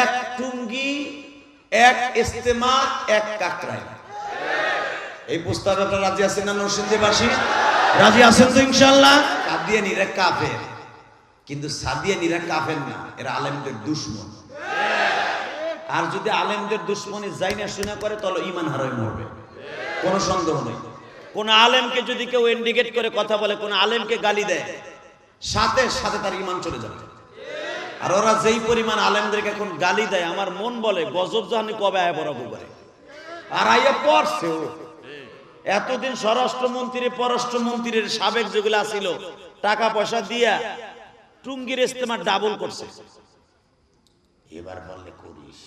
এক টুঙ্গি, এক ইস্তেমা এক কাকরাই এই প্রস্তাবে আপনারা রাজি আছেন না নরসিংদীবাসী? রাজি আছেন তো ইনশাল্লাহ কাদিয়ানিরা কাফের। কিন্তু সাদিয়ানিরা কাফের না, এরা আলেমদের দুশ্মন। আর যদি আলেমদের দুশ্মনী যাই না শুনে করে, তাহলে ইমান হারাই মরবে। কোনো সন্দেহ নেই। কোন আলেমকে যদি কেউ ইন্ডিকেট করে কথা বলে, কোন আলেমকে গালি দেয়, সাথে সাথে তার ইমান চলে যাবে। আর ওরা যেই পরিমাণ আলেমদেরকে এখন গালি দেয়, আমার মন বলে, গজব জাহানি কবে আয় বরাবর করে আর আইয়া পড়ছে ও। এতদিন স্বরাষ্ট্রমন্ত্রী, পররাষ্ট্রমন্ত্রীর সাবেক যেগুলো আছিল টাকা পয়সা দিয়া টুঙ্গির ইস্তেমা ডাবল করছে। এবার বললে করিস।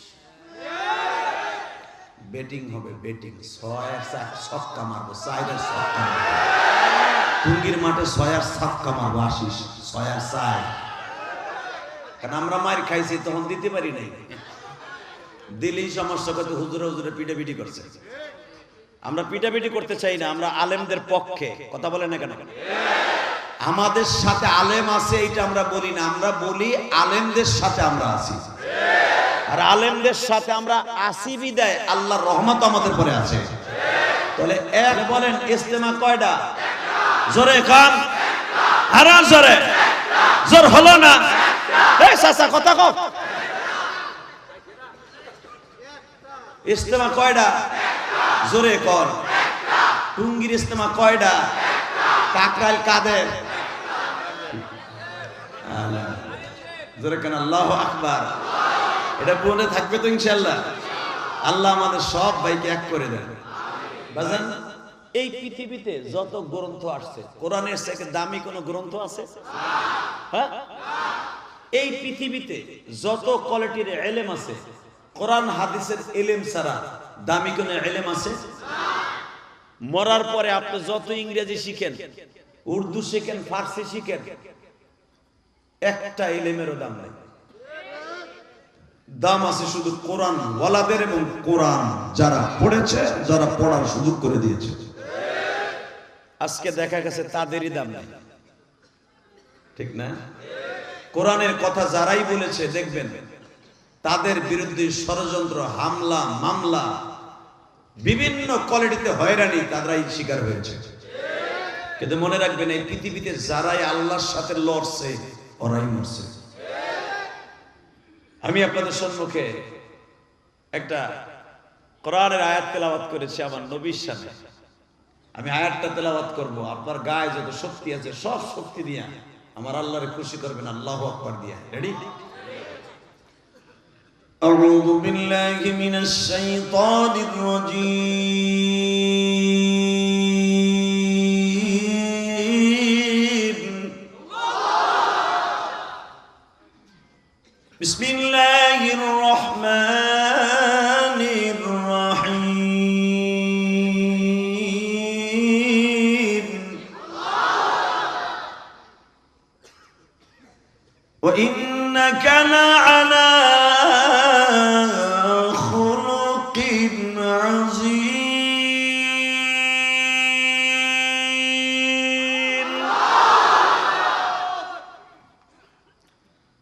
বেটিং হবে বেটিং ছয়ের ছক্কা মারবো চাইরের ছক্কা টুঙ্গির মাঠে ছয়ার ছক্কা মারবো, আসিস। ছয়ার চাই। কারণ আমরা মার খাইছি, তখন দিতে পারি নাই। দিলেই সমস্যা করতে হুজুরে হুজুরে পিটে পিটি করছে। আমরা পিটাপিটি করতে চাই না, আমরা আলেমদের পক্ষে। কথা বলে না কেন? আমাদের সাথে আলেম আছে এটা আমরা বলি না। আমরা বলি আলেমদের সাথে আমরা আছি। আর আলেমদের সাথে আমরা আসি বিদায়। আল্লাহর রহমত আমাদের পরে আছে। তাহলে এক বলেন ইস্তেমা কয়টা? জোরে খান। হারান জোরে। জোর হলো না? এই চাচা, কথা কও ইস্তেমা কয়টা জোরে কর। টুঙ্গির ইস্তেমা কয়টা কাকরাইল কাদের জোরে কেন? আল্লাহ আকবার। এটা মনে থাকবে তো ইনশাল্লাহ আল্লাহ আমাদের সব ভাইকে এক করে দেন। বাজান, এই পৃথিবীতে যত গ্রন্থ আসছে, কোরআনের থেকে দামি কোন গ্রন্থ আছে? হ্যাঁ? এই পৃথিবীতে যত কোয়ালিটির এলেম আছে, কোরআন, হাদিসের এলেম ছাড়া দামি কোন এলেম আছে? মরার পরে আপনি যত ইংরেজি শিখেন, উর্দু শিখেন, ফার্সি শিখেন, একটা এলেমেরও দাম নাই। দাম আছে শুধু কোরআন ওয়ালাদের এবং কোরআন যারা পড়েছে, যারা পড়ার সুযোগ করে দিয়েছে। আজকে দেখা গেছে তাদেরই দাম নেই। ঠিক না? কোরআনের কথা যারাই বলেছে, দেখবেন তাদের বিরুদ্ধে ষড়যন্ত্র, হামলা, মামলা, বিভিন্ন কোয়ালিটিতে হয়রানি তারাই শিকার হয়েছে। কিন্তু মনে রাখবেন, এই পৃথিবীতে যারাই আল্লাহর সাথে লড়ছে, ওরাই মরছে। আমি আপনাদের সম্মুখে একটা কোরআনের আয়াত তেলাওয়াত করেছি আমার নবীর সাথে আমি আয়াতটা তেলাওয়াত করব। আপনার গায়ে যত শক্তি আছে, সব শক্তি দিয়া আমার আল্লাহরে খুশি করবেন আল্লাহ আকবার দিয়া রেডি أعوذ بالله من الشيطان الرجيم وإنك لعلى خلق عظيم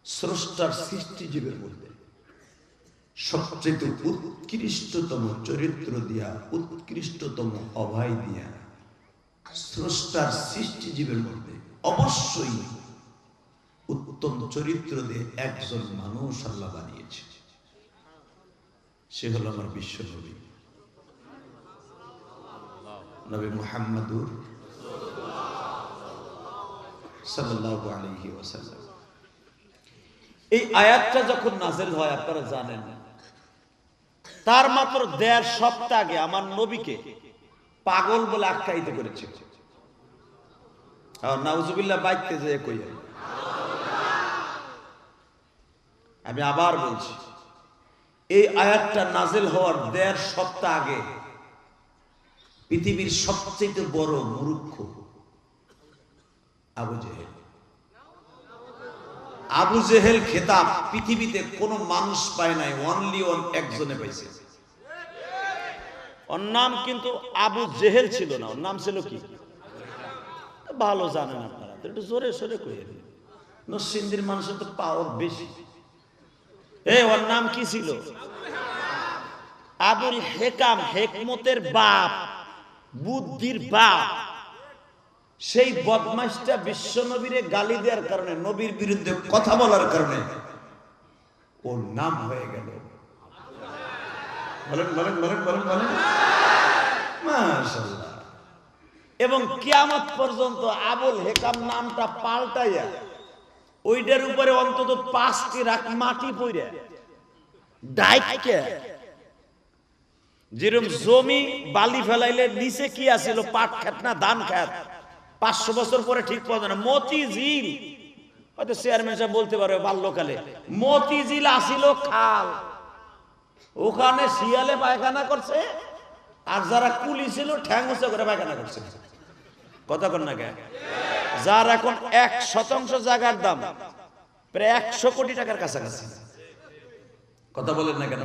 স্রষ্টার সৃষ্টিজীবের মধ্যে সবচেয়ে উৎকৃষ্টতম চরিত্র দিয়া উৎকৃষ্টতম অভয় দিয়া স্রষ্টার সৃষ্টিজীবের মধ্যে অবশ্যই উত্তম চরিত্র দিয়ে একজন মানুষ আল্লাহ বানিয়েছে। সে হলো আমার বিশ্ব নবী। নবী মুহাম্মাদুর এই আয়াতটা যখন নাজেল হয়, আপনারা জানেন, তার মাত্র দেড় সপ্তাহ আগে আমার নবীকে পাগল বলে আখ্যায়িত করেছে। আর নাউজুবিল্লাহ বাইতে যে কই আমি আবার বলছি এই আয়াতটা নাজেল হওয়ার দেড় সপ্তাহ আগে পৃথিবীর সবচেয়ে বড় মূর্খ আবু জেহেল। আবু জেহেল খেতাব পৃথিবীতে কোনো মানুষ পায় নাই অনলি ওয়ান একজনে পাইছে। ওর নাম কিন্তু আবু জেহেল ছিল না ওর নাম ছিল কি? ভালো জানেন আপনারা একটু জোরে সোরে দিন নসিন্দির মানুষের তো পাওয়ার বেশি। ওর নাম কি ছিল? আবুল হেকাম, হেকমতের বাপ, বুদ্ধির বাপ। সেই বদমাইশটা বিশ্ব নবীরে গালি দেওয়ার কারণে, নবীর বিরুদ্ধে কথা বলার কারণে ওর নাম হয়ে গেল। এবং কিয়ামত পর্যন্ত আবুল হেকাম নামটা পাল্টাইয়া ওইটার উপরে অন্তত পাঁচটি রাখ মাটি পইরা। ডাইকে যেরকম জমি বালি ফেলাইলে নিচে কি আছিল? পাট খেত না, ধান খেত। পাঁচশো বছর পরে ঠিক পাওয়া যায় না। মতিঝিল হয়তো চেয়ারম্যান সাহেব বলতে পারবে বাল্যকালে। মতিঝিল আসিল খাল। ওখানে শিয়ালে পায়খানা করছে, আর যারা কুলি ছিল ঠ্যাং করে পায়খানা করছে। কথা কন না কেন? যার এখন এক শতাংশ জায়গার দাম প্রায় একশো কোটি টাকার কাছাকাছি। কথা বলেন না কেন?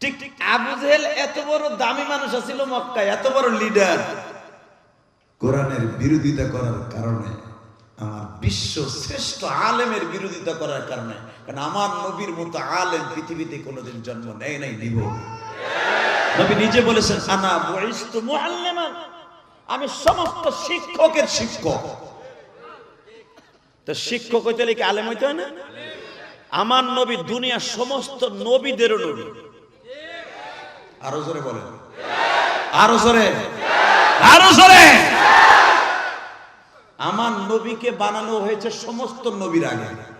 ঠিক ঠিক আবু জেহেল এত বড় দামি মানুষ ছিল মক্কায় এত বড় লিডার কোরআনের বিরোধিতা করার কারণে আমার বিশ্ব শ্রেষ্ঠ আলেমের বিরোধিতা করার কারণে কারণ আমার নবীর মতো আলেম পৃথিবীতে কোনোদিন জন্ম নেয় নাই দিব নবী নিজে বলেছেন আনা বয়স্তু মুআল্লিমান। আমি সমস্ত শিক্ষকের শিক্ষক। তো শিক্ষক হইতে হলে কি আলেম হইতে হয় না? আমার নবী দুনিয়ার সমস্ত নবীদেরও নবী। আরও জোরে বলেন। আরও জোরে। আরও জোরে। আমার নবীকে বানানো হয়েছে সমস্ত নবীর আগে।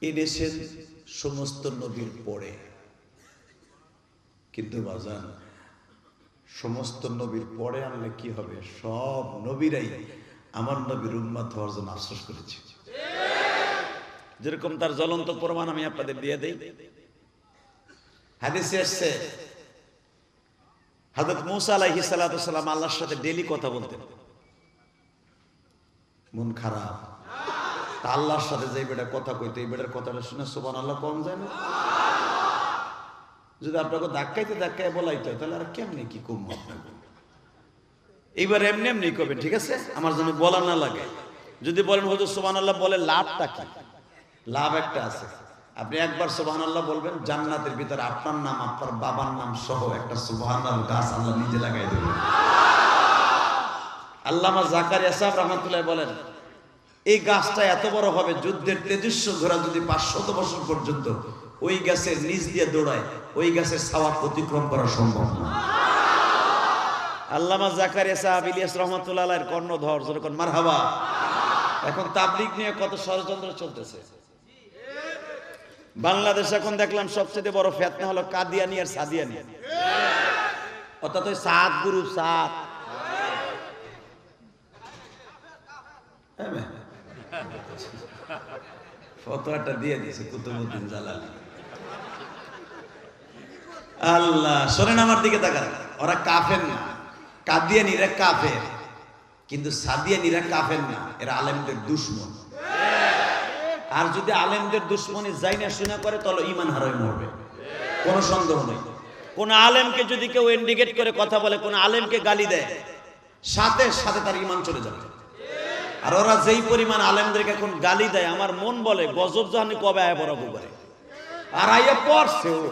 এনেছেন সমস্ত নবীর পরে। কিন্তু বাজান সমস্ত নবীর পরে আনলে কি হবে? সব নবীরাই আমার নবীর উম্মাত হওয়ার জন্য আফসোস করেছে। যেরকম তার জ্বলন্ত প্রমাণ আমি আপনাদের দিয়ে দেই। হাদিসে এসছে, হযরত মুসা আলাইহিস সালাতু সালাম আল্লাহর সাথে ডেলি কথা বলতেন। মন খারাপ। তা আল্লাহর সাথে যে বেটা কথা কইতে, এই বেটার কথাটা শুনে সোবান আল্লাহ কম যায় না? যদি আপনাকে ধাক্কাইতে ধাক্কায় বলাইতে হয়, তাহলে আর কেমনি কি কম এইবার এমনি এমনি করবেন ঠিক আছে? আমার জন্য বলা না লাগে। যদি বলেন হুজুর সুবহানাল্লাহ বলে লাভটা কি? লাভ একটা আছে। আপনি একবার সুবহান আল্লাহ বলবেন জান্নাতের ভিতরে আপনার নাম আপনার বাবার নাম সহ একটা সুবহান গাছ আল্লাহ নিজে লাগাই দেবেন। আল্লামা জাকারিয়া সাহেব রহমতুল্লাহ বলেন এই গাছটা এত বড় হবে যুদ্ধের তেজস্ব ঘোড়া যদি পাঁচশত বছর পর্যন্ত ওই গাছের নিচ দিয়ে দৌড়ায় ওই গাছের ছাওয়া অতিক্রম করা সম্ভব না। আল্লামা জাকারিয়া সাহেব ইলিয়াস রহমতুল্লাহ কর্ণধর যেরকম মারহাবা। এখন তাবলিগ নিয়ে কত ষড়যন্ত্র চলতেছে। বাংলাদেশ এখন দেখলাম সবচেয়ে বড় ফেতনা হলো কাদিয়ানি আর সাদিয়ানি। অর্থাৎ ওই সাত গুরু সাত ফতোয়াটা দিয়ে দিয়েছে কুতুবুদ্দিন জালালি। আল্লাহ, শোনেন আমার দিকে তাকান। ওরা কাফের না। কাদিয়ানিরা কাফের। কিন্তু সাদিয়ানিরা কাফের না। এরা আলেমদের দুশ্মন। আর যদি আলেমদের দুশ্মনী যাই না শুনা করে, তাহলে ইমান হারাই মরবে। কোনো সন্দেহ নেই। কোন আলেমকে যদি কেউ ইন্ডিকেট করে কথা বলে, কোন আলেমকে গালি দেয়, সাথে সাথে তার ইমান চলে যাবে। আর ওরা যেই পরিমাণ আলেমদেরকে এখন গালি দেয়, আমার মন বলে, গজব জাহানি কবে আয় বরাবর করে আর আইয়া পড়ছে ও।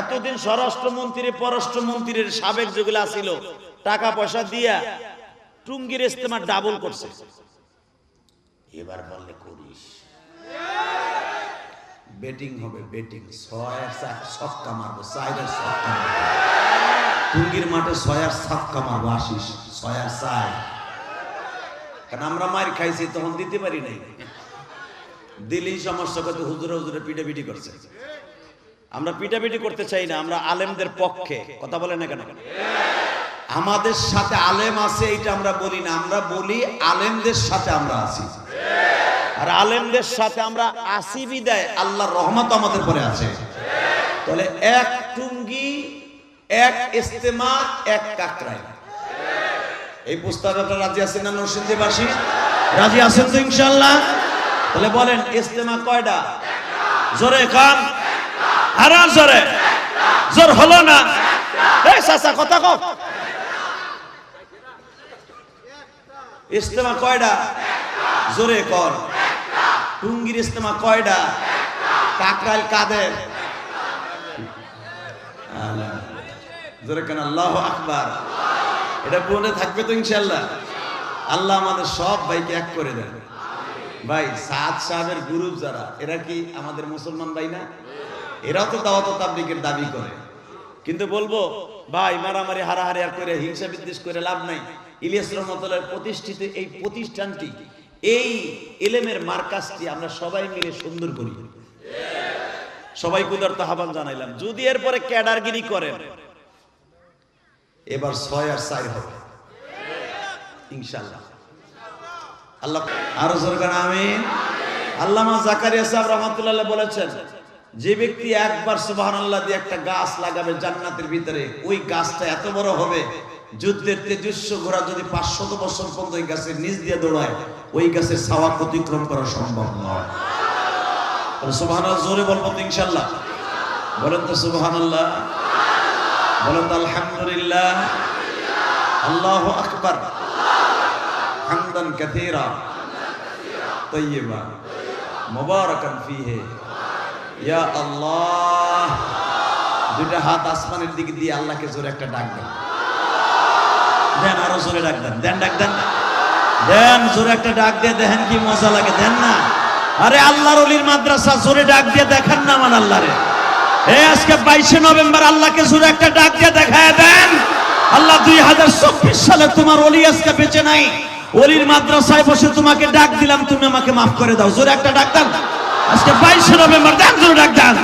এতদিন স্বরাষ্ট্রমন্ত্রী, পররাষ্ট্রমন্ত্রীর সাবেক যেগুলো ছিল, টাকা পয়সা দিয়া টুঙ্গির ইস্তেমা ডাবল করছে। এবার বললে করিস। বেটিং হবে বেটিং ছয়ের ছক্কা মারবো ছক্কা টুঙ্গির মাঠে ছয়ার ছক্কা মারবো, আসিস। ছয়ার চাই কারণ আমরা মার খাইছি, তখন দিতে পারি নাই। দিলেই সমস্যা করতে হুজুরে হুজুরে পিটাপিটি করছে। আমরা পিটাপিটি করতে চাই না, আমরা আলেমদের পক্ষে। কথা বলে না কেন? আমাদের সাথে আলেম আছে এটা আমরা বলি না। আমরা বলি আলেমদের সাথে আমরা আছি। আর আলেমদের সাথে আমরা আসি বিদায়। আল্লাহর রহমত আমাদের পরে আছে। তাহলে এক টুঙ্গি, এক ইস্তেমা এক কাকরাই এই প্রস্তাবে আপনারা রাজি আছেন না নরসিংদীবাসী? রাজি আছেন তো ইনশাল্লাহ তাহলে বলেন ইস্তেমা কয়টা? জোরে খান। হারান জোরে। জোর হলো না? এই চাচা, কথা কও। ইস্তেমা কয়টা? জোরে কর। টুঙ্গির ইস্তেমা কয়টা? কাকরাইল কাদের? জোরে কেন? আল্লাহ আকবার। এটা মনে থাকবে তো ইনশাল্লাহ আল্লাহ আমাদের সব ভাইকে এক করে দেন। ভাই, সাদ সাহেবের গ্রুপ যারা, এরা কি আমাদের মুসলমান ভাই না? এরাও তো দাওয়াত ও তাবলিগের দাবি করে। কিন্তু বলব, ভাই, মারামারি, হারাহারি আর করে হিংসা বিদ্বেষ করে লাভ নাই। ইলিয়াস রহমতুল্লাহ প্রতিষ্ঠিত এই প্রতিষ্ঠানটি, এই এলেমের মার্কাজটি আমরা সবাই মিলে সুন্দর করি। সবাই কুদার আহ্বান জানাইলাম। যদি এরপরে ক্যাডারগিরি করেন, এবার ছয় আর চার হবে। ইনশাল্লাহ আল্লাহ আরও সরকার আমি জাকারিয়া সাহেব যে ব্যক্তি একবার সুবহানাল্লাহ দিয়ে একটা গাছ লাগাবে জান্নাতের ভিতরে, ওই গাছটা এত বড় হবে, যুদ্ধের তেজস্ব ঘোড়া যদি পাঁচশত বছর পর্যন্ত ওই গাছের নিচ দিয়ে দৌড়ায়, ওই গাছের ছাওয়া অতিক্রম করা সম্ভব নয়। সুবাহান জোরে বলব ইনশাল্লাহ বলেন তো সুবাহান আল্লাহ বলেন তো আল্লাহ আকবার। হামদান কাথীরা। তৈয়বা মুবারাকান ফিহে। ইয়া আল্লাহ। দুইটা হাত আসমানের দিকে দিয়ে আল্লাহকে জোরে একটা ডাক দেন। দেন, আরও জোরে ডাক দেন। দেন, ডাক দেন। দেন, জোরে একটা ডাক দিয়ে দেখেন কি মজা লাগে। দেন না। আরে আল্লাহর অলির মাদ্রাসা জোরে ডাক দিয়ে দেখান না আমার আল্লাহরে। এই আজকে বাইশে নভেম্বর আল্লাহকে জোরে একটা ডাক দিয়ে দেখায় দেন। আল্লাহ দুই হাজার চব্বিশ সালে তোমার অলি আজকে বেঁচে নাই। অলির মাদ্রাসায় বসে তোমাকে ডাক দিলাম, তুমি আমাকে মাফ করে দাও। জোরে একটা ডাক দেন আজকে বাইশে নভেম্বর, দেন জোরে ডাক দেন।